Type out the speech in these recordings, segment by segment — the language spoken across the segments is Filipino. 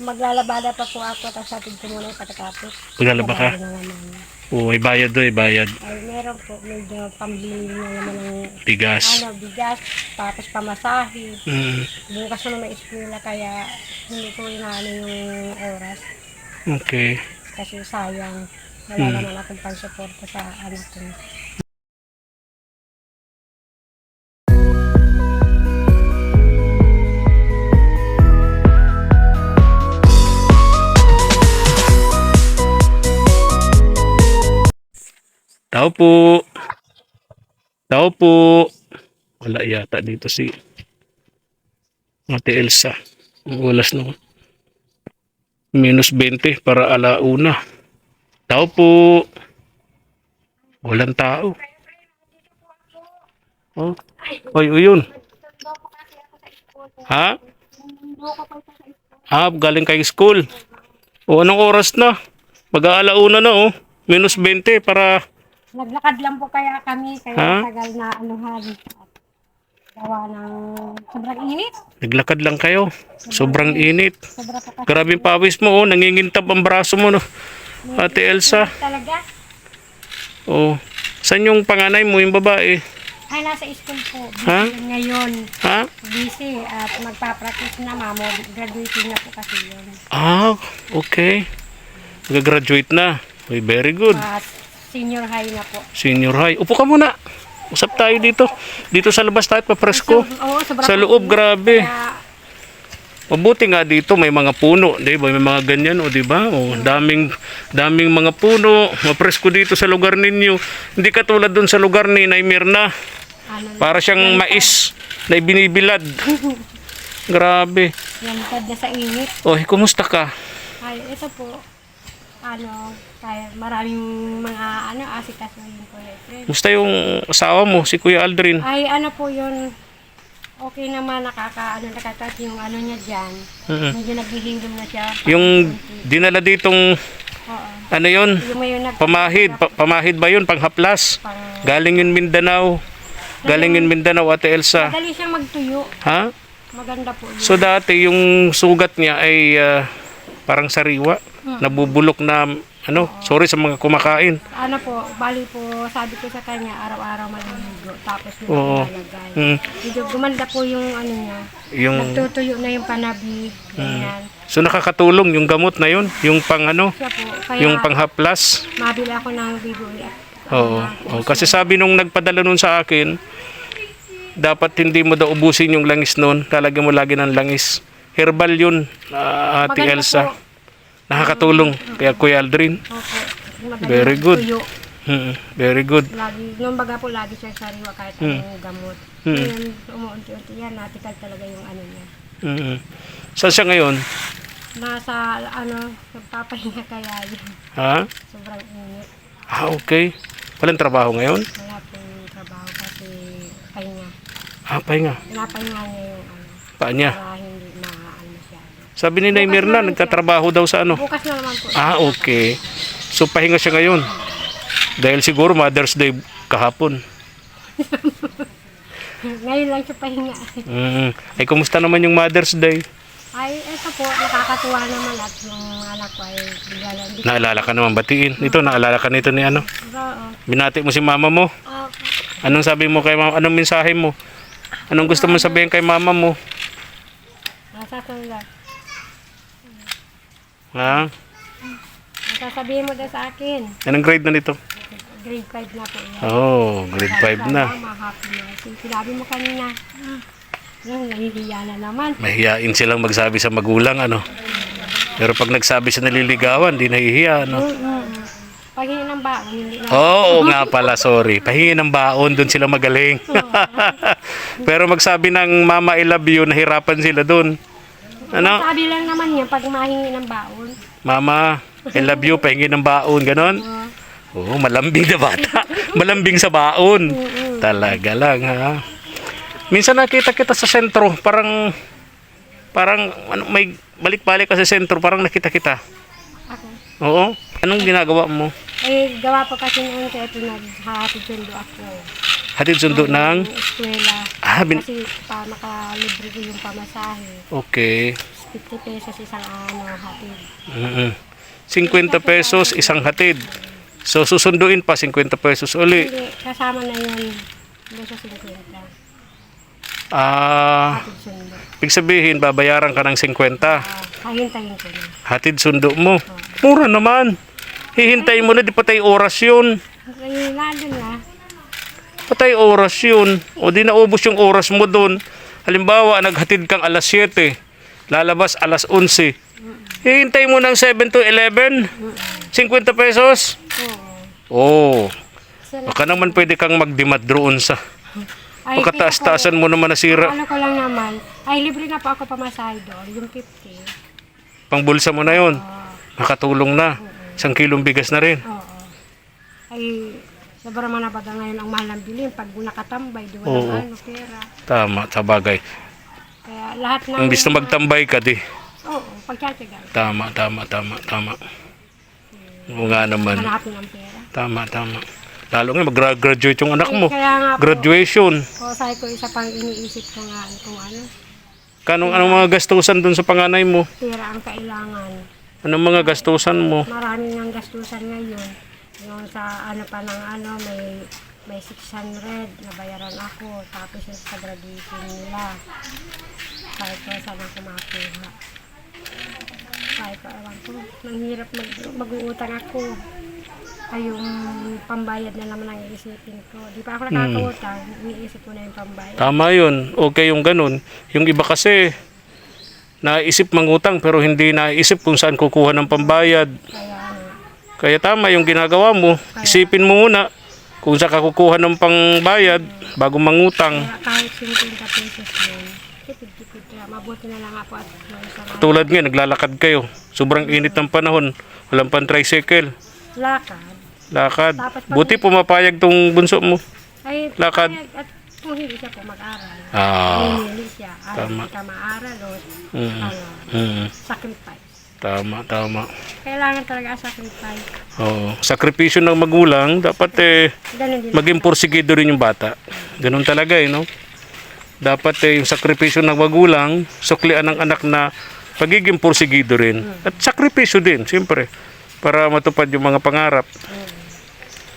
maglalabada pa po ako, tapos hatid ko muna patatapos. Maglalaba ka? Oo, may bayad doon, may bayad. Ay, meron po, medyo pambili na naman ng Bigas. ano, bigas, tapos pamasahe. Mm, Bukas na may eskwela, kaya hindi ko inaano yung oras. okay. Kasi sayang, wala Hmm. naman akong pang-suporta sa anak ko. Tao po. Wala yata dito si Ate Elsa. Ang oras no. Minus 20 para alauna. Tao po. Walang tao. Oh. Oy, oy, yun. Ha? Ah, galing kay school. O, anong oras na? Mag-aalauna na, oh. Minus 20 para Naglakad lang po kaya kami, kaya Ha? tagal na anuhan. Gawa ng sobrang init. Naglakad lang kayo. Sobrang init. Sobra po kasi Grabing pawis mo, oh. Nangingintab ang braso mo, no. Ate Elsa. talaga. Oh. Saan yung panganay mo, yung babae? Ay, nasa school po. Ha? Busy Ngayon, Ha? busy at magpa-practice na mamo. Graduating na po kasi yun. Ah, okay. Nag-graduate na. Uy, very good. At senior high na po. Senior high. Upo ka muna. Usap tayo dito. Dito sa labas tayo, papresko. Oo, sobra Sa loob, grabe. Kaya, Mabuti nga dito may mga puno, 'di ba? May mga ganyan, o 'di ba? O daming daming mga puno, mapresko dito sa lugar ninyo. Hindi katulad doon sa lugar ni Nay Mirna. ano, Para siyang mais na ibinibilad. Grabe. yan na sa init. Oy, kumusta ka? Ay, ito po, ano, kaya maraming mga, ano, asikasuhin po eh. friend. Kumusta yung asawa mo, si Kuya Aldrin? Ay, ano po yun, okay naman, nakaka, ano, nakatas yung ano niya dyan. Mm. Medyo naghihingdom na siya. Yung dinala ditong Oo. ano 'yon? Yung may yung nag- Pamahid, pa- pamahid ba 'yun? Panghaplas. pang, Galing yun Mindanao. Galing yun Mindanao, Ate Elsa. madali siyang magtuyo. Ha? Maganda po yun. So dati yung sugat niya ay ah, parang sariwa, nabubulok na ano, sorry sa mga kumakain. ano po, bali po, sabi ko sa kanya, araw-araw maliligo. Tapos yun Oo. nilalagay. Mm, Medyo gumanda po yung ano niya. yung Nagtutuyo na yung panabig. Ganyan. So nakakatulong yung gamot na yun, yung pang ano, Siya po. Kaya yung panghaplas. mabili ako ng bibo at Oo. Oo. Kasi sabi nung nagpadala nun sa akin, dapat hindi mo daw ubusin yung langis nun. Lalagyan mo lagi ng langis. Herbal yun, ah, Ate Maganda Elsa. po. Nakakatulong. Kaya Kuya Aldrin. Opo. Very good. tuyo. Very good. Lagi, nung baga po, lagi siya sariwa kahit anong gamot. Hmm. Ngayon, umuunti-unti yan, natikal talaga yung ano niya. Mm. Saan siya ngayon? Nasa, ano, nagpapahinga kaya yun. Ha? Sobrang init. Ah, okay. Walang trabaho ngayon? Wala pong trabaho kasi pahinga. Ah, pahinga. Pinapahinga niya yung ano, Paa niya. para hindi. Sabi ni Nay Mirna, nagtatrabaho daw sa ano? Bukas na naman po. Ah, okay. So, pahinga siya ngayon. Dahil siguro Mother's Day kahapon. Ngayon lang siya pahinga. Mm. Ay, kumusta naman yung Mother's Day? Ay, ito po, nakakatuwa naman at yung anak ko ay bigla lang. Naalala ka naman batiin. Ito, naalala ka nito ni ano? Oo. Binati mo si mama mo. Oo. Anong sabi mo kay mama? Anong mensahe mo? Anong gusto mo sabihin kay mama mo? Nasa sulat. Ha? Ang sasabihin mo daw sa akin, Anong grade na nito? grade 5 na po yan. Oh, grade 5 na. Mama, happy na. Sin- Sinabi mo kanina, ah, yung nahihiya na naman. Mahihiyain silang magsabi sa magulang, ano? Pero pag nagsabi sa naliligawan, di nahihiya, ano? Mm-mm. Paghingi ng baon, hindi na. Oo nga pala, sorry. Pahingi ng baon, doon sila magaling. Pero magsabi ng mama I love you, nahirapan sila doon. Ano? Sabi lang naman niya pag mahingi ng baon. Mama, I love you, pahingi ng baon, ganon. Oo, malambing na bata. malambing sa baon. Talaga lang, ha? Minsan nakita kita sa sentro, parang, parang, ano, may balik-balik ka sa sentro, parang nakita kita. ako. Oo? Anong ginagawa mo? Eh, gawa pa kasi noon kaya ito naghahatid sundo ako. Hatid sundo ng... Eskwela. Ah, bin... Kasi pa nakalibre ko yung pamasahe. Okay. 50 pesos isang ano, hatid. Mm-mm. 50 pesos isang hatid. So susunduin pa 50 pesos uli. Hindi, kasama na yun. Sa 50. Ah, ibig sabihin babayaran ka ng 50. Ah, hahintayin ko na. Hatid sundo mo. Mura naman. Hihintayin mo na, di patay oras yun. Doon na. Patay oras yun. O di naubos yung oras mo doon. Halimbawa, naghatid kang alas 7. Lalabas alas 11. Hihintay mo ng 7 to 11. 50 pesos. Oo. Oh, baka naman pwede kang magdimad doon sa pagkataas-taasan mo naman nasira. Ano ko lang naman, ay libre na po ako pamasahe doon, yung 50. Pangbulsa mo na yon. Oo. Nakatulong na. Isang kilong bigas na rin. Oo. Ay, sobrang man na baga ngayon ang mahal ng bilhin pag nakatambay, di Oo. wala ano, pera. Tama, sa bagay. Kaya lahat ng... Ang gusto magtambay ka di. Oo, pagtsatsaga. Tama, tama, tama, tama. Oo nga naman. Hanapin ang pera. Tama, tama. Lalo nga mag-graduate yung anak mo. Kaya nga po, Graduation. o, sabi ko isa pang iniisip ko nga kung ano, Kanong anong mga gastusan dun sa panganay mo? pera ang kailangan. Anong mga gastusan mo? Marami ng gastusan ngayon. Yung sa ano pa ng ano, may may 600 na bayaran ako. Tapos yung sa graduation nila. Sabi ko, saan ako makakuha. Sabi ko, ewan ko, nanghirap mag, mag-uutang ako. Ay, yung pambayad na naman ang iisipin ko. Di pa ako nakakautang, iniisip ko na yung pambayad. Tama yun. Okay yung ganun. Yung iba kasi, naisip mangutang pero hindi naisip kung saan kukuha ng pambayad. Kaya Kaya tama yung ginagawa mo. Isipin mo muna kung saan ka kukuha ng pangbayad bago mangutang. kaya kahit 50 pesos yun, tipid-tipid kaya mabuti na lang ako at may isang Tulad nga, naglalakad kayo. Sobrang init ng panahon. Walang pang tricycle. lakad. Lakad. Pag- Buti pumapayag tong bunso mo. Ay, Lakad. ay, At kung hindi siya po mag-aral, Ah. hindi siya. Ay, Tama. hindi ka maaral o Mm. ano, Mm. sacrifice. Tama, tama. Kailangan talaga sacrifice. Oo. Sakripisyo ng magulang, dapat eh, maging porsigido rin yung bata. Ganun talaga eh, no? Dapat eh, yung sakripisyo ng magulang, suklian ng anak na pagiging porsigido rin. At sakripisyo din, siyempre, para matupad yung mga pangarap.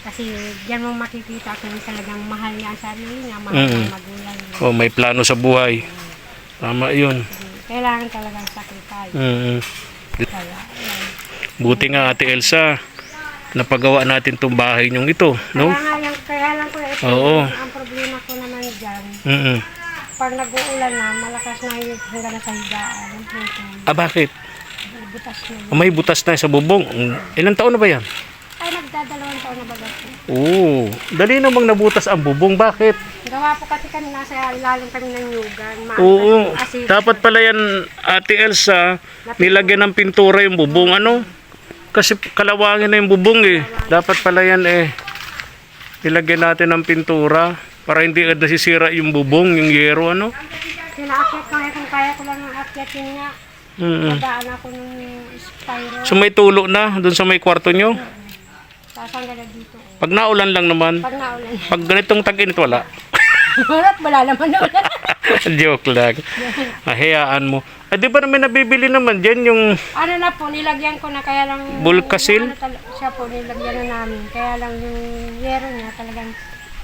Kasi diyan mo makikita kung talagang mahal niya ang sarili niya, mahal Mm. ang magulang niya. O may plano sa buhay. Tama yun. Kailangan talagang sacrifice. Mm. Buti nga Ate Elsa, napagawa natin tong bahay nyong ito, no? Kaya nga yan, kaya lang ko ito, Oo. ang problema ko naman dyan, Mm pag nag-uulan na, malakas na yung hanggang na sa higaan. Yung Ah, bakit? butas na yun. May butas na sa bubong. Ilang taon na ba yan? Ay, nagdadalawang taon na baga po. Oo. Dali namang nabutas ang bubong. Bakit? Gawa po kasi kami nasa ilalim kami ng yugan. Ma- Oo. Kasi, Dapat pala yan, Ate Elsa, nilagyan ng pintura yung bubong. Ano? Kasi kalawangin na yung bubong eh. Dapat pala yan eh. Nilagyan natin ng pintura para hindi agad nasisira yung bubong, yung yero, ano? Pinaakyat ko kung kaya ko lang ang akyatin nga. Mm Nadaan ako ng styro. So may tulo na doon sa may kwarto nyo? Sasangga na dito. oh. Pag naulan lang naman. Pag naulan. Pag ganitong tag-init, wala. Harap, wala naman naulan. Joke lang. Mahayaan mo. Ah, di ba naman nabibili naman dyan yung... ano na po, nilagyan ko na kaya lang... Bulkasil? Ano, tal- siya po, nilagyan na namin. Kaya lang yung yero niya talagang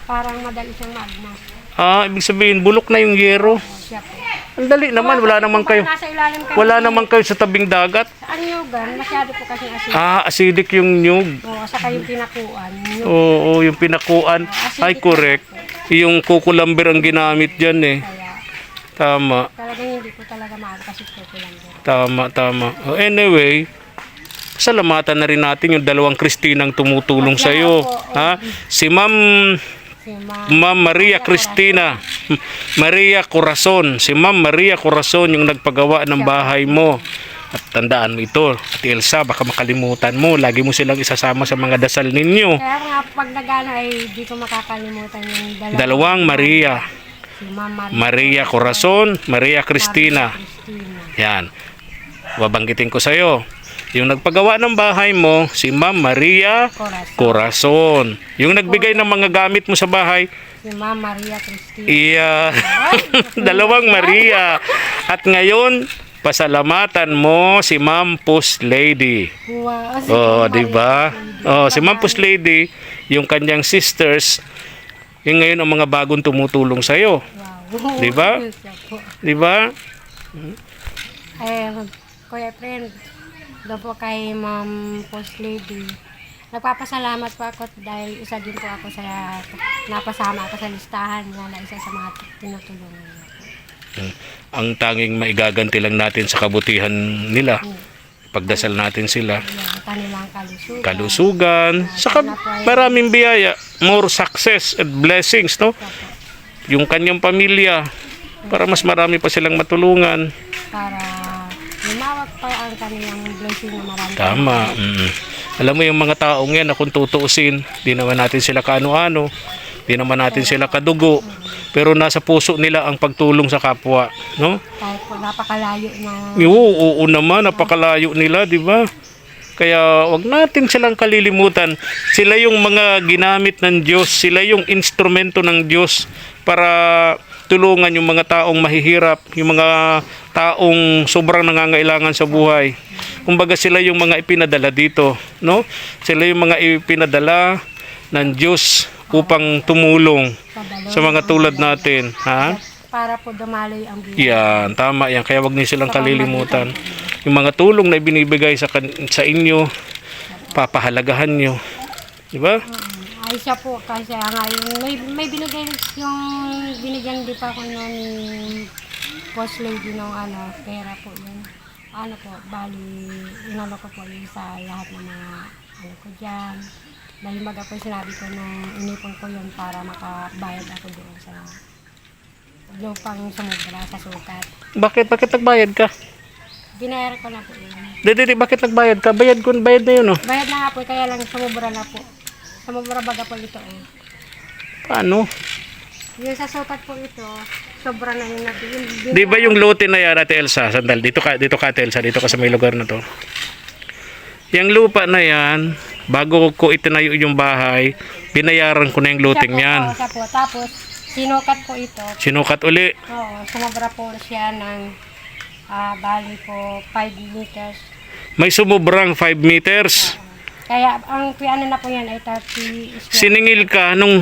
parang madali siyang magna. Ah, ibig sabihin, bulok na yung yero. Siya po. Ang dali naman, wala naman kayo. Nasa ilalim kami. Wala naman kayo sa tabing dagat. Ang yugan, masyado po kasi asin. Ah, acidic yung nyug. Oo, saka yung pinakuan. Yung, Oo, yung pinakuan. Ay, correct. Yung kukulamber ang ginamit dyan eh. kaya Tama, talagang hindi ko talaga mahal kasi po ko lang din. tama, tama. Oh, anyway, salamatan na rin natin yung dalawang Kristinang tumutulong sa iyo. Ha? Si Ma'am Si Ma, Ma'am Maria Cristina, Maria Corazon, si Ma'am Maria Corazon yung nagpagawa ng bahay mo. At tandaan mo ito, at Elsa, baka makalimutan mo. Lagi mo silang isasama sa mga dasal ninyo. kaya nga pag nagano ay di ko makakalimutan yung dalawa. Dalawang Maria. Si Mama Maria Corazon, Maria Cristina. Cristina. Yan. Babanggitin ko sa iyo. Yung nagpagawa ng bahay mo, si Ma'am Maria Corazon. Corazon. Yung nagbigay ng mga gamit mo sa bahay, Si Mama Maria Cristina. iya, dalawang Maria. At ngayon, pasalamatan mo si Ma'am Puss Lady. Wow. Oh, di ba? Oh, si Ma'am Puss Lady, yung kanyang sisters, yung ngayon ang mga bagong tumutulong sa iyo. Wow. Di ba? Di ba? Eh, Kuya Friend, doon po kay Ma'am Post Lady. Nagpapasalamat po ako dahil isa din po ako sa napasama ako sa listahan niya na isa sa mga tinutulungan niya. Ang tanging maigaganti lang natin sa kabutihan nila. Pagdasal natin sila. Yung kanilang kalusugan. Kalusugan. Saka maraming biyaya. More success and blessings, no? Yung kanyang pamilya. Para mas marami pa silang matulungan. Para lumawak pa ang kanilang blessing na marami. Tama. Mm. Alam mo yung mga taong yan na kung tutuusin, di naman natin sila kaano-ano, di naman natin sila kadugo, pero nasa puso nila ang pagtulong sa kapwa, no? Kahit po napakalayo na Oo, oo naman, napakalayo nila, di ba? Kaya wag natin silang kalilimutan. Sila yung mga ginamit ng Diyos, sila yung instrumento ng Diyos para tulungan yung mga taong mahihirap, yung mga taong sobrang nangangailangan sa buhay. Kumbaga sila yung mga ipinadala dito, no? Sila yung mga ipinadala ng Diyos upang tumulong sa mga tulad natin, ha? Para po dumaloy ang buhay. Yan, tama yan. Kaya wag niyo silang kalilimutan. Yung mga tulong na ibinibigay sa sa inyo, papahalagahan niyo. Di ba? Ay siya po kasi ngayon may may binigay yung binigyan din pa ako noon ni boss lady ng ano pera po yun. Ano po, bali inano ko po yun sa lahat ng mga ano ko dyan. Dahil maga po sinabi ko nung inipon ko yun para makabayad ako doon sa lupang sumubra sa sukat. Bakit? Bakit nagbayad ka? Binayaran ko na po yun. Di, bakit nagbayad ka? Bayad ko, bayad na yun, oh. Bayad na nga po, kaya lang sumubra na po. Sumubra baga po ito eh. Paano? Yung sa sukat po ito, sobra na yung natin. Di ba yung lote na yan, Ate Elsa? Sandal, dito ka, dito ka, Ate Elsa. Dito ka sa may lugar na to. Yung lupa na yan, bago ko itinayo yung bahay, binayaran ko na yung loteng yan. Siya po, tapos sinukat po ito. Sinukat uli. Oo, sumobra po siya ng ah, bali po 5 meters. May sumubrang 5 meters. Kaya ang piano na po yan ay 30 square. Siningil ka nung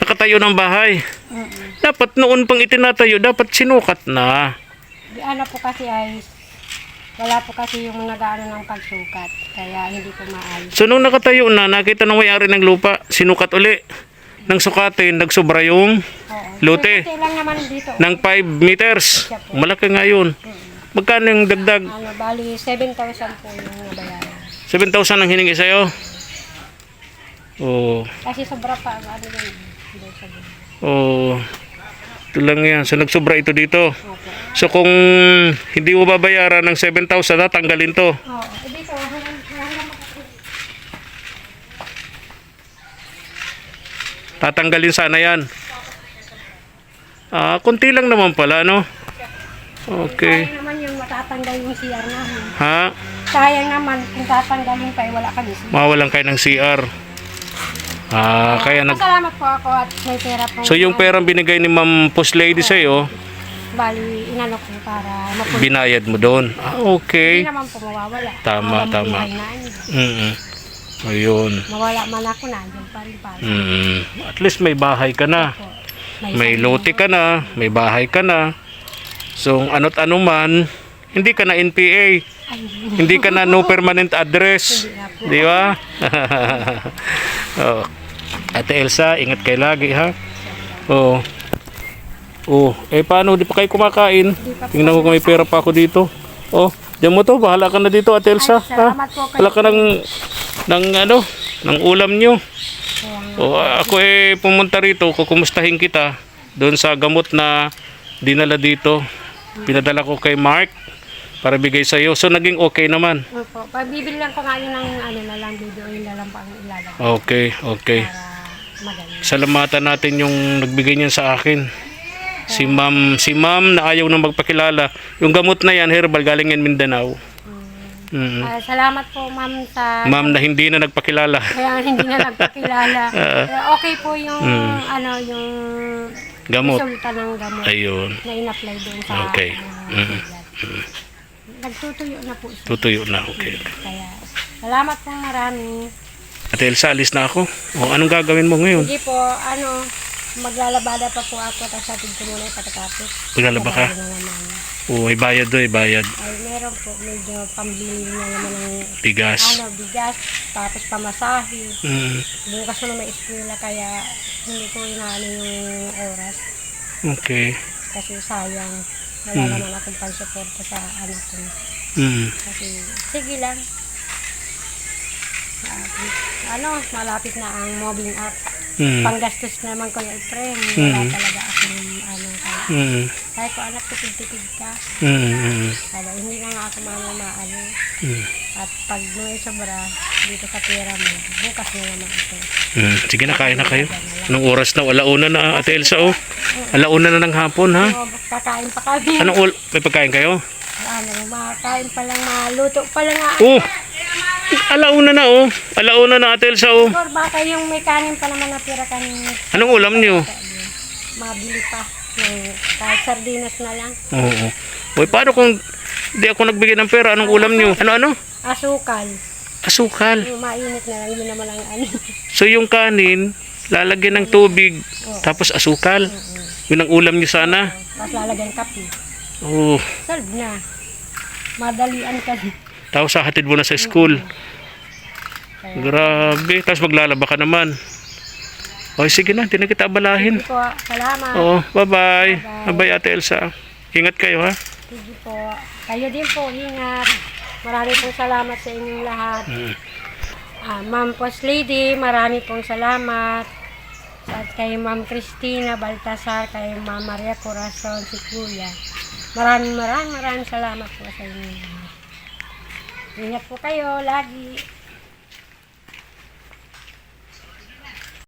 nakatayo ng bahay. Mm-mm. Dapat noon pang itinatayo, dapat sinukat na. Di- Ano po kasi ay wala po kasi yung nag-ano ng pagsukat. Kaya hindi po maayos. So nung nakatayo na, nakita ng may-ari ng lupa, sinukat uli. Nang sukatin, nagsobra yung Oo. Lote. Kasi lang naman dito. ng 5 meters. Malaki nga yun. Magkano yung dagdag? Ano, bali 7,000 po yung nabayaran. 7,000 ang hiningi sa'yo? Oo. Kasi sobra pa, ano din. Oo. Ito lang yan. So nagsobra ito dito. Opo. So kung hindi mo babayaran ng 7,000, tatanggalin to. Oo, eh, dito, Tatanggalin sana yan. Ah, konti lang naman pala, no? Okay. Sayang naman yung matatanggal yung CR namin. Ha? Sayang naman kung tatanggalin pa, eh, wala kami. Mawalan kayo ng CR. Ah, kaya nag... Masalamat po ako at may pera po. So yung perang binigay ni Ma'am Post Lady sa'yo, Bali, inano ko para mapunta. binayad mo doon. Ah, Hindi okay. naman po mawawala. Tama, Habang tama. buhay na, hindi. Mm Ayun. Mawala man ako na, dyan pa rin pa. Mm. At least may bahay ka na. Po. May lote ka na, may bahay ka na. So, ano't ano man, hindi ka na NPA. Hindi ka na no permanent address. Di ba? oh. Ate Elsa, ingat kayo lagi ha. Oh. Oh, eh paano di pa kayo kumakain? Tingnan ko kung may pera pa ako dito. Oh, diyan mo to, bahala ka na dito Ate Elsa. Ay, Ha? Wala ka ng ng ano, ng ulam nyo. Kaya nga. O ako eh pumunta rito, kukumustahin kita doon sa gamot na dinala dito. Pinadala ko kay Mark para bigay sa iyo. So naging okay naman. Opo, pabibili lang ko yun ng ano na lang, video oil na lang pang ilalagay Okay, okay. para magaling. Salamatan natin yung nagbigay niyan sa akin. Si Ma'am, si Ma'am na ayaw nang magpakilala. Yung gamot na yan, herbal, galing yan Mindanao. Mm. Ah, salamat po ma'am sa Ma'am na hindi na nagpakilala. kaya hindi na nagpakilala. Eh, okay po yung ano yung Gamot. resulta ng gamot Ayun. na in-apply doon sa Okay. ano, Mm. Nagtutuyo na po siya. Tutuyo na, okay. Kaya, salamat po marami. Ate Elsa, alis na ako. O, anong gagawin mo ngayon? Sige po, ano, maglalabada pa po ako, tapos atid ko muna patakapit. Maglalaba ka? Trabaho na naman. Oo, may bayad doon, may bayad. Ay, meron po, medyo pambili na naman ng Bigas. ano, bigas, tapos pamasahe. Mm, Bukas na may eskwela, kaya hindi ko inaano yung oras. okay. Kasi sayang, wala naman akong pansuporta sa anak ko. Mm, Kasi, sige lang. Ah, ano, malapit na ang mobbing up. mm, Panggastos naman ko yung friend. Wala Mm. talaga mm, sabi ko, anak, tipid-tipid ka. mm, Kaya hindi na nga ako mamamaano. mm, At pag may sobra dito sa pera mo, bukas na naman ito. mm. Sige na, kain na kayo. Anong oras na? Alauna na, Ate Elsa, oh. Alauna na ng hapon, ha? So, kakain pa kami. Anong ul- May pagkain kayo? Ano, makakain pa lang, maluto pa lang nga. Oh! Alauna na, oh. Alauna na, Ate Elsa, oh. Or baka yung may kanin pa naman natira kanina, Anong ulam niyo? mabili pa. Yung kahit sardinas na lang. Oo. Uy, paano kung di ako nagbigay ng pera? Anong ulam niyo? Ano, ano? Asukal. Asukal. Yung mainit na lang, yun naman ang ano. So yung kanin, lalagyan ng tubig, tapos asukal. Yun ang ulam niyo sana. Tapos lalagyan kape. Oo. Solve na. Madalian ka. Tapos hahatid mo na sa school. Grabe. Tapos maglalaba ka naman. O sige na, hindi na kita abalahin. Sige po, salamat. Oo, bye-bye. Bye-bye, Ate Elsa. Ingat kayo, ha? Sige po. Kayo din po, ingat. Marami pong salamat sa inyong lahat. Mm. Ah, Ma'am Post Lady, marami pong salamat. At kay Ma'am Christina Baltasar, kay Ma'am Maria Corazon, si Kuya. Maraming maraming maraming salamat po sa inyo. Ingat po kayo lagi.